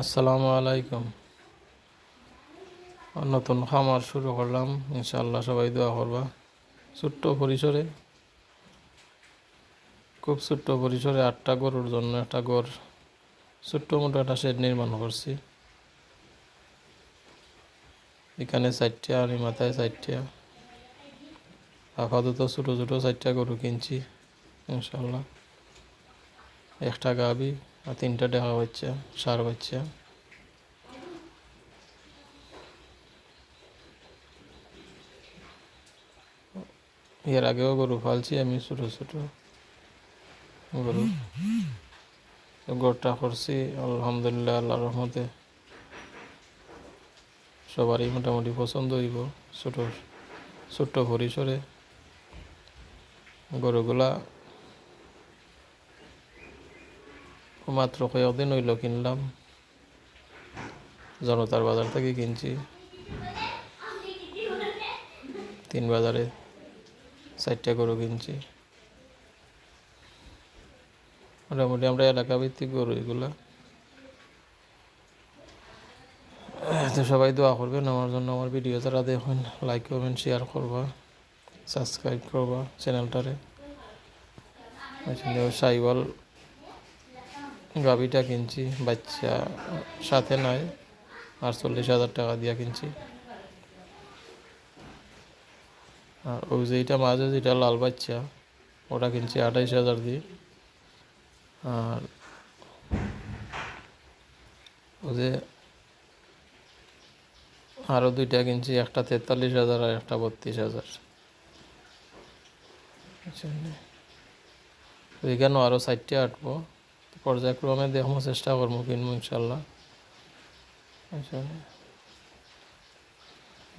আসসালামু আলাইকুম। নতুন খামার শুরু করলাম। ইনশাল্লাহ সবাই দোয়া করবা। ছোট্ট পরিসরে, খুব ছোট্ট পরিসরে আটটা গরুর জন্য একটা গর, ছোট্ট মোটো একটা শেড নির্মাণ করছি। এখানে চারটা আর মাথায় চারটা। আপাতত ছোটো ছোটো চারটা গরু কিনছি ইনশাল্লাহ একটা গাবি তিনটা দেখা বাচ্চা সার বাচ্চা এর আগেও গরু পালছি আমি ছোটো ছোটো গরু। গোটা করছি, আলহামদুলিল্লাহ, আল্লাহর রহমতে। সবারই মোটামুটি পছন্দ হইব, ছোটো, ছোট্ট পরিসরে। গরুগুলা মাত্র কয়েকদিন হইল কিনলাম। জনতার বাজার থেকে কিনছি। তিন বাজারে চারটা গরু কিনছি। মোটামুটি আমরা এলাকা ভিত্তিক গরু এগুলা। তো সবাই দোয়া করবেন, আমার জন্য আমার ভিডিও যারা দেখুন লাইক করবেন শেয়ার করবা সাবস্ক্রাইব করবা চ্যানেলটারে। সাইওয়াল গাভিটা কিনছি, বাচ্চা সাথে নয় আর চল্লিশ হাজার টাকা দিয়া কিনছি। আর ওই যে এটা মাঝে যেটা লাল বাচ্চা, ওটা কিনছি আঠাইশ হাজার দিয়ে। আর ও যে আরও দুইটা কিনছি, একটা তেতাল্লিশ হাজার আর একটা বত্রিশ হাজার। ওইখানেও আরও চারটে আটবো। পর্যায়ক্রমে দেখব চেষ্টা করব কিনবো ইনশাল্লাহ।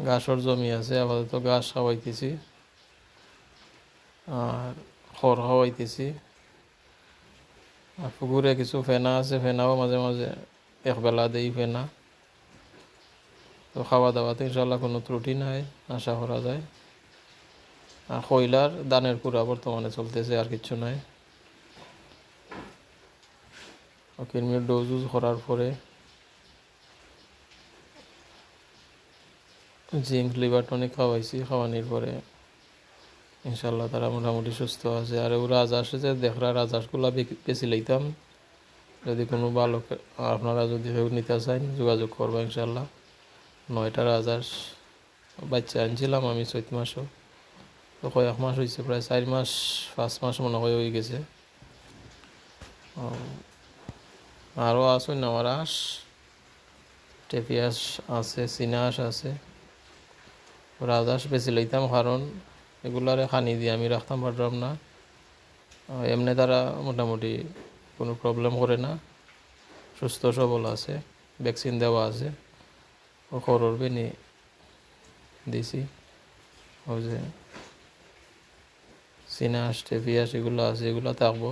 ঘাসর জমি আছে, আপাতত ঘাস খাওয়াইতেছি। আর খড় খাওয়াইতেছি। আর পুকুরে কিছু ফেনা আছে, ফেনাও মাঝে মাঝে একবেলা দেই ফেনা। তো খাওয়া দাওয়াতে ইনশাল্লাহ কোনো ত্রুটি নাই, আশা করা যায়। আর কয়লার দানের কুড়া বর্তমানে চলতেছে, আর কিছু নাই। কিরমির ডোজ উজ করার পরে জিঙ্ক লিভার টনিক খাওয়াইছি, খাওয়ানির পরে ইনশাল্লাহ তারা মোটামুটি সুস্থ আছে। আর ও রাজহাঁস যে দেখরা রাজহাঁসগুলা বেশি লইতাম। যদি কোনো ভালো আপনারা যদি নিতে চান, যোগাযোগ করব ইনশাল্লাহ নয়টা রাজহাঁস বাচ্চা আনছিলাম আমি চৈত মাসও। তো কয়েক মাস হয়েছে প্রায় চার মাস, পাঁচ মাস মনে হয় হয়ে গেছে। আরও আসুন আমার হাঁস টেপিয়াস আছে চীনা হাঁস আছে। রাজহাঁস বেশি লইতাম, কারণ এগুলারে খানি দিয়ে আমি রাখতাম পারতাম না। এমনি তারা মোটামুটি কোনো প্রবলেম করে না। সুস্থ, সবল আছে ভ্যাকসিন দেওয়া আছে। ও খরর বেনি দিছি। ও যে সিনাস, টেপিয়াস এগুলো আছে, এগুলো থাকব।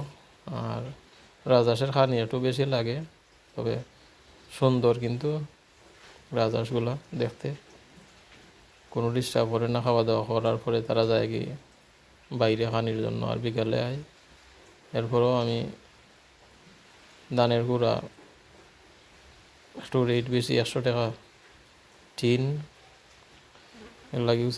আর রাজহাঁসের খানি একটু বেশি লাগে, তবে সুন্দর কিন্তু রাজহাঁসগুলো দেখতে। কোনো ডিস্টার্ব করে না খাওয়া দাওয়া করার পরে তারা যায় কি বাইরে খানির জন্য আর বিকালে আয়। এরপরেও আমি দানের গুঁড়া একটু রেট বেশি, একশো টাকা টিন। এগুলা ইউজ